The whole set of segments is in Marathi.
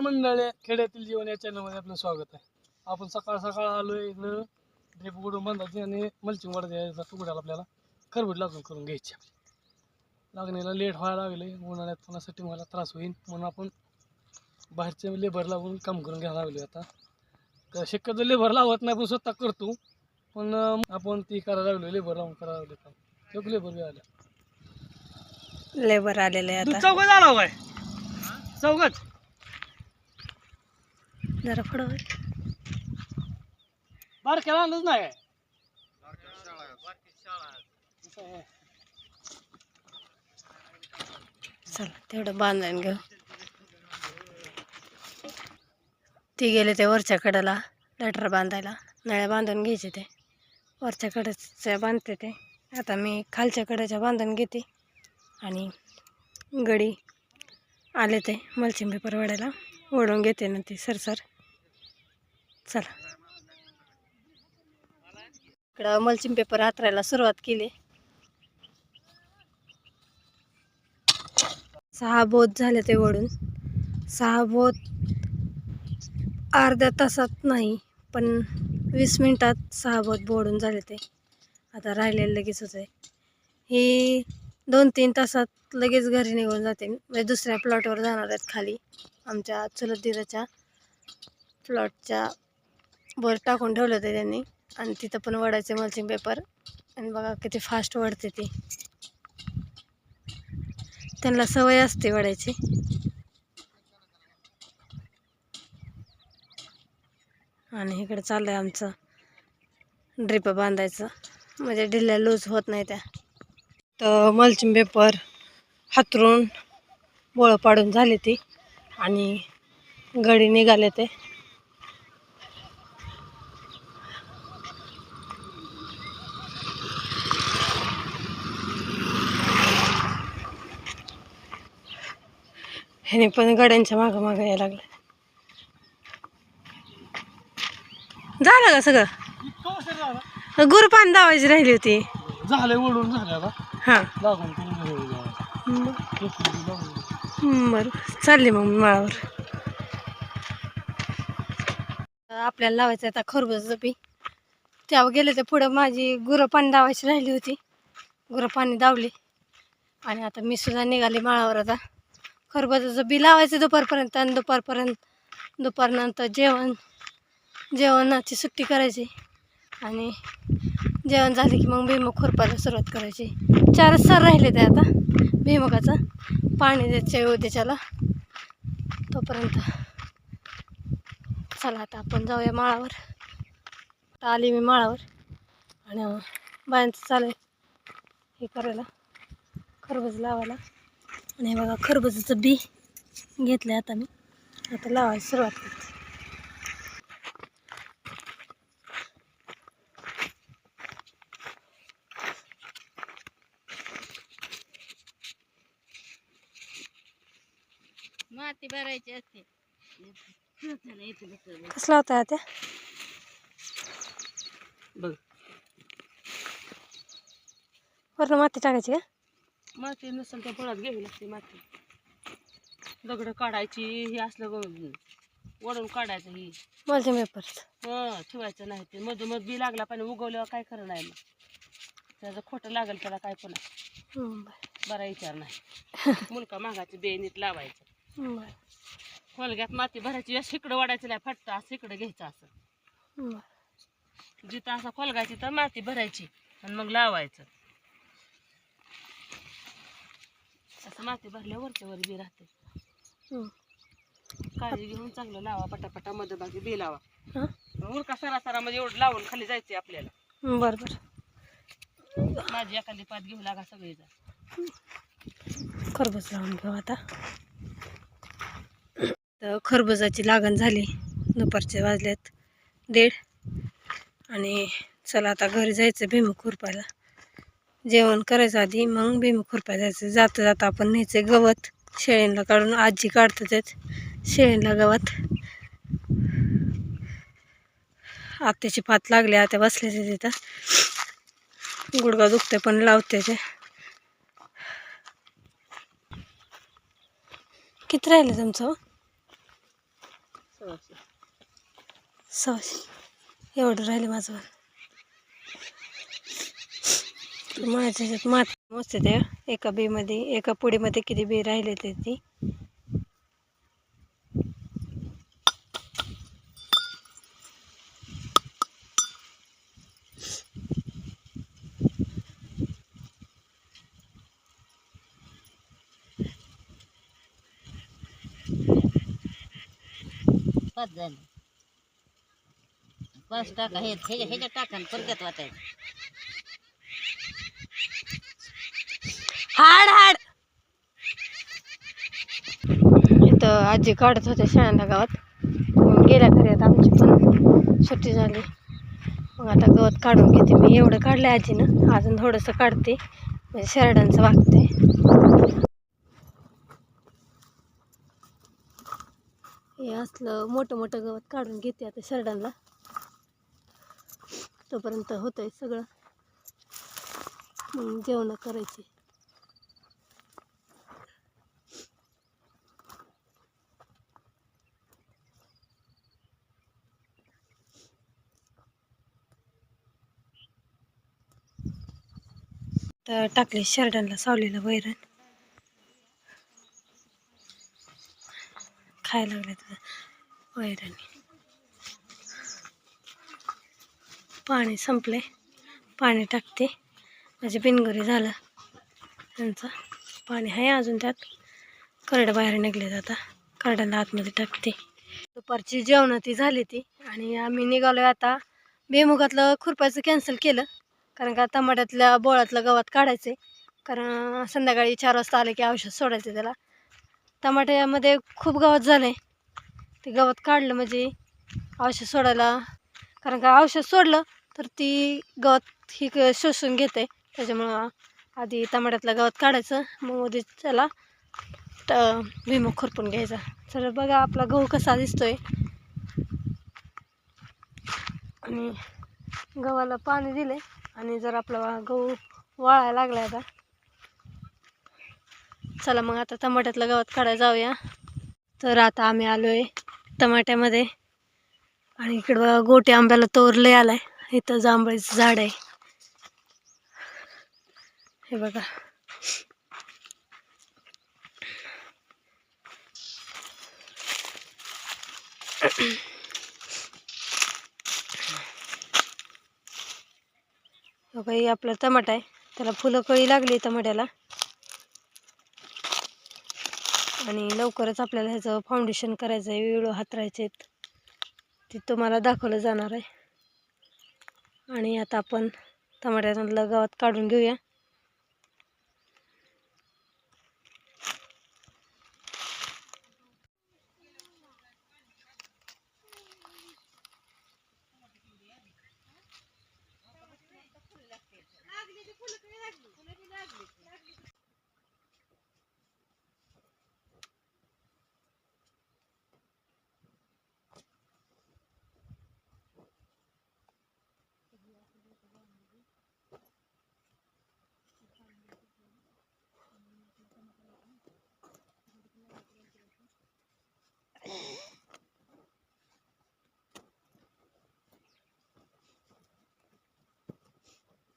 मंडळी खेड्यातील जीवन या चॅनलमध्ये आपलं स्वागत आहे. आपण सकाळ सकाळ आलोय इकडं. ड्रीप उडून बांधायची आणि मल्चिंग वाढ द्यायचा तुकड्याला आपल्याला. खरबूट लागून करून घ्यायची. लागणीला लेट व्हायला लागले. उन्हाळ्यात पुन्हा सेटिंग व्हायला त्रास होईल म्हणून आपण बाहेरचे लेबर लावून काम करून घ्यायला लागलो आता. तर शक्यतो लेबर लावत नाही पण स्वतः करतो. पण आपण ती करायला लागलो लेबर लावून करायला लागलो काम एक लेबर बी आल्या. लेबर आलेले आला काय? चौघत जरा पुढं बारक्याला आणलंच नाही. काय असं आहे. चला तेवढं बांधून घेऊ. ती गेले ते वरच्या कडेला लेटर बांधायला. नळ्या बांधून घ्यायचे ते. वरच्या कडेच्या बांधते ते. आता मी खालच्या कडेच्या बांधून घेते. आणि गडी आले ते मलचिंग पेपर वड्याला ओढून घेते ना ती सरसर. चला. इकडं मल्चिंग पेपर हातरायला सुरुवात केली. सहा बोत झाले ते वळून सहा बोत अर्ध्या तासात नाही पण वीस मिनटात सहा बोत बोडून झाले ते. आता राहिलेलं लगेचच आहे. ही दोन तीन तासात लगेच घरी निघून जाते. म्हणजे दुसऱ्या प्लॉटवर जाणार आहेत खाली. आमच्या चुलत दिराच्या प्लॉटच्या वर टाकून ठेवलं होतं त्यांनी. आणि तिथं पण वडायचे मल्चिंग पेपर आणि बघा किती फास्ट वडते ती. त्यांना सवय असते वडायची. आणि इकडे चाललं आहे आमचं ड्रिप बांधायचं. म्हणजे ढिल्या लूज होत नाही त्या. तर मल्चिंग पेपर हातरून बोळं पाडून झाली ती. आणि गडी निघाले ते. ह्याने पण गड्यांच्या मागं मागं यायला लागलं. झालं का सगळं? झाला गुरपान दावायची राहिली होती. झालंय ओढून झालं हां. बरं. चालली मग माळावर. आपल्याला लावायचं आता खरबूज बी. तेव्हा गेले ते पुढं माझी गुरं पाणी दावायची राहिली होती. गुरं पाणी दावली. आणि आता मी सुद्धा निघाले माळावर आता. खरबूजाचं बी लावायचं दुपारपर्यंत आणि दुपारपर्यंत दुपारनंतर जेवण जेवणाची सुट्टी करायची. आणि जेवण झालं की मग भीमुख खुरपायला सुरुवात करायची. चारच सर राहिले ते आता. भीमुखाचं पाणी द्यायचं उद्याच्याला. तोपर्यंत चला आता आपण जाऊया माळावर. आता आली मी माळावर. आणि बायांचं चालेल हे करायला. खरबूज लावायला. आणि हे बघा खरबूजाचं बी घेतलं आता मी. आता लावायला सुरुवात करते. माती भरायची असते. कसला होता त्या? बघ. वरनं माती टाकायची का? माती नसेल तर फळात घ्यावी लागते माती. दगड काढायची हे असलं वडून काढायचं ही. मल्टी पेपर हं ठेवायचं नाही ते. मध मध बी लागला पाणी उगवल्यावर काय खरं नाही मग. त्याचं खोटं लागेल त्याला काय पण बरा विचार नाही. मुलका मागाची बे नीट लावायचं. खोलग्यात माती भरायची असं इकडं वाढायचं नाही फटतं असं इकडं घ्यायचं असं. जिथं असं खोलगायची तर माती भरायची आणि मग लावायचं. असं माती भरल्या वरच्या वर बी राहते. काळजी घेऊन चांगलं लावा पटापटा मध्यभागी बी लावा? उरका सरा सरा म्हणजे एवढं लावून खाली जायचे आपल्याला. बरं बरं. माझी एखादी पात घेऊ लागा सगळेजण. खरबूज लावून घेऊ आता. तर खरबुजाची लागण झाली. दुपारचे वाजलेत. दीड. आणि चला आता घरी जायचं भीमुख खुरपायला. जेवण करायचं आधी मग भीमुख खुरपायला जायचं. जाता जाता आपण न्यायचं गवत शेळींना काढून आजी काढतात त्यात. शेळींना गवत. आत्याची पात लागली आता बसले ते तिथं. गुडगा दुखते पण लावते ते. किती राहिले तुमचं? सव्वाशे एवढं राहिले माझं. माझ्या ह्याच्यात मस्त त्या. एका बीमध्ये एका पुडीमध्ये किती बी राहिले ते ती. पाच झाले. पाच टाका हे ह्याच्या टाका परक्यात वाटायचं. हाड हाड. इथं आजी काढत होत्या शेळ्यांना गावात. मग गेल्या घरी आता आमची पण सुट्टी झाली. मग आता गवत काढून घेते. मी एवढं काढलं आजीनं. अजून थोडंसं काढते. म्हणजे शेरडांचं वागते. हे असलं मोठं मोठं गवत काढून घेते आता शेरडांना. तोपर्यंत होतंय सगळं. मग जेवण करायची. तर टाकले शर्टांना सावलीला वैरण. खायला लागले तर वैरण पाणी संपले पाणी टाकते. माझे बिनगुरी झालं. त्यांचं पाणी आहे अजून त्यात. करडं बाहेर निघले आता. करड्याला आतमध्ये टाकते. दुपारची जेवण ती झाली ती आणि आम्ही निघालोय आता. बेमुगातलं खुरपायचं कॅन्सल केलं. कारण का टमाट्यातल्या बोळातलं गवत काढायचं कारण संध्याकाळी चार वाजता आले की औषध सोडायचं त्याला. टमाट्यामध्ये खूप गवत झालं आहे ते गवत काढलं म्हणजे औषध सोडायला कारण का औषध सोडलं तर ती गवत ही क- शोषून घेते त्याच्यामुळं आधी टमाट्यातलं गवत काढायचं मग उद्या त्याला ट भुईमुग खुरपून घ्यायचा. तर बघा आपला गहू कसा दिसतोय. आणि गव्हाला पाणी दिले आणि जर आपला गहू वाळायला लागला आता. चला मग आता टमाट्यातलं गवत काढायला जाऊया. तर आता आम्ही आलो आहे टमाट्यामध्ये. आणि इकडं बघा गोटे आंब्याला तोर लय आलाय. इथं जांभळीचं झाड आहे. हे बघा. काही आपला टमाटा आहे. त्याला फुलं कळी लागली टमाट्याला. आणि लवकरच आपल्याला ह्याचं फाउंडेशन करायचं आहे. विळू हातरायचे आहेत. ते तुम्हाला दाखवलं जाणार आहे. आणि आता आपण टमाट्यामधलं गवत काढून घेऊया.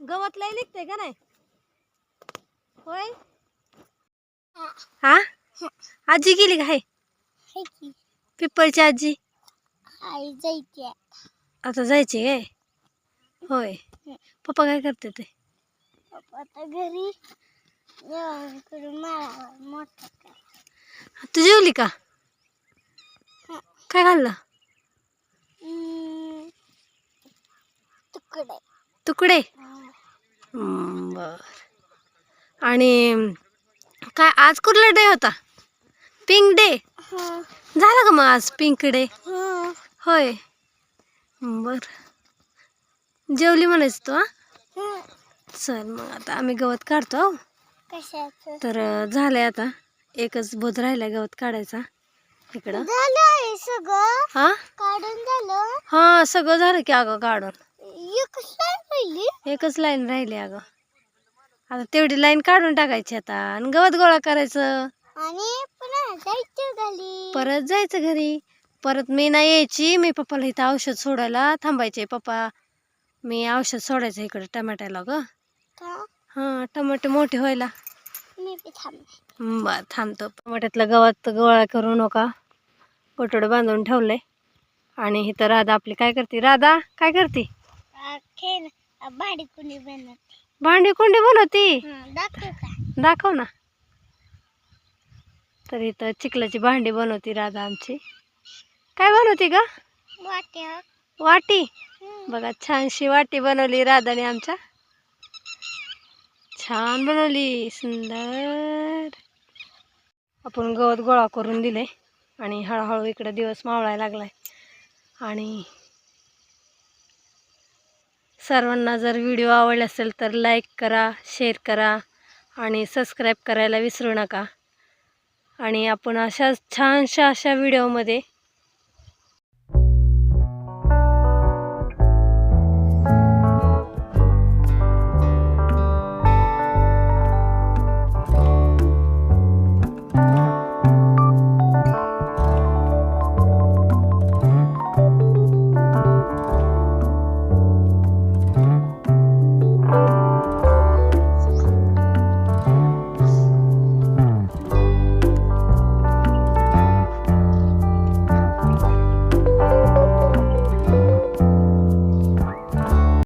गवत लय निघतंय का नाही? होय? हा. आजी गेली का हाय? पिप्पळची आजी. आई जायचे आता. जायची काय? होय. पप्पा काय करते ते? आता घरी. जेवण करून मला मोठा तू जेवली का? काय खाल्लं? तुकडे. तुकडे? बर. आणि काय आज कुठला डे होता? पिंक डे झाला का मग आज पिंक डे होय. बर. जेवली म्हणायचं तू हा? चल मग आता आम्ही गवत काढतो हो. तर झालंय आता. एकच बोध राहिलाय गवत काढायचा. इकडं. हा? काढून झालं? हा सगळं झालं की अगं काढून. एक पहिली एकच लाईन राहिली अगं. आता तेवढी लाईन काढून टाकायची आता आणि गवत गोळा करायचं. आणि पुन्हा जायचं घाली परत जायचं घरी. परत मी नाही यायची. मी पप्पाला इथं औषध सोडायला थांबायचे. पप्पा मी औषध सोडायचं इकडे टमाट्याला ग. का? हां टमाटे मोठे व्हायला. मी बी थांब बर थांबतो. टमाट्यातलं गवत गोळा करू नका. गोटोडं बांधून ठेवलंय. आणि इथं राधा आपली काय करते? राधा काय करते? खेळ भाडी बनवते. कुंडी बनवती? हं, दाखव का? दाखव ना. तर इथं चिखलाची भांडी बनवती राधा आमची. काय बनवती का वाट्या. वाटी. बघा छानशी वाटी बनवली राधाने आमच्या. छान बनवली सुंदर. आपण गवत गोळा करून दिले आणि हळूहळू इकडे दिवस मावळायला लागलाय. आणि सर्वांना जर व्हिडिओ आवडला असेल तर लाईक करा शेअर करा आणि सबस्क्राईब करायला विसरू नका. आणि आपण अशाच छानशा अशा व्हिडिओमध्ये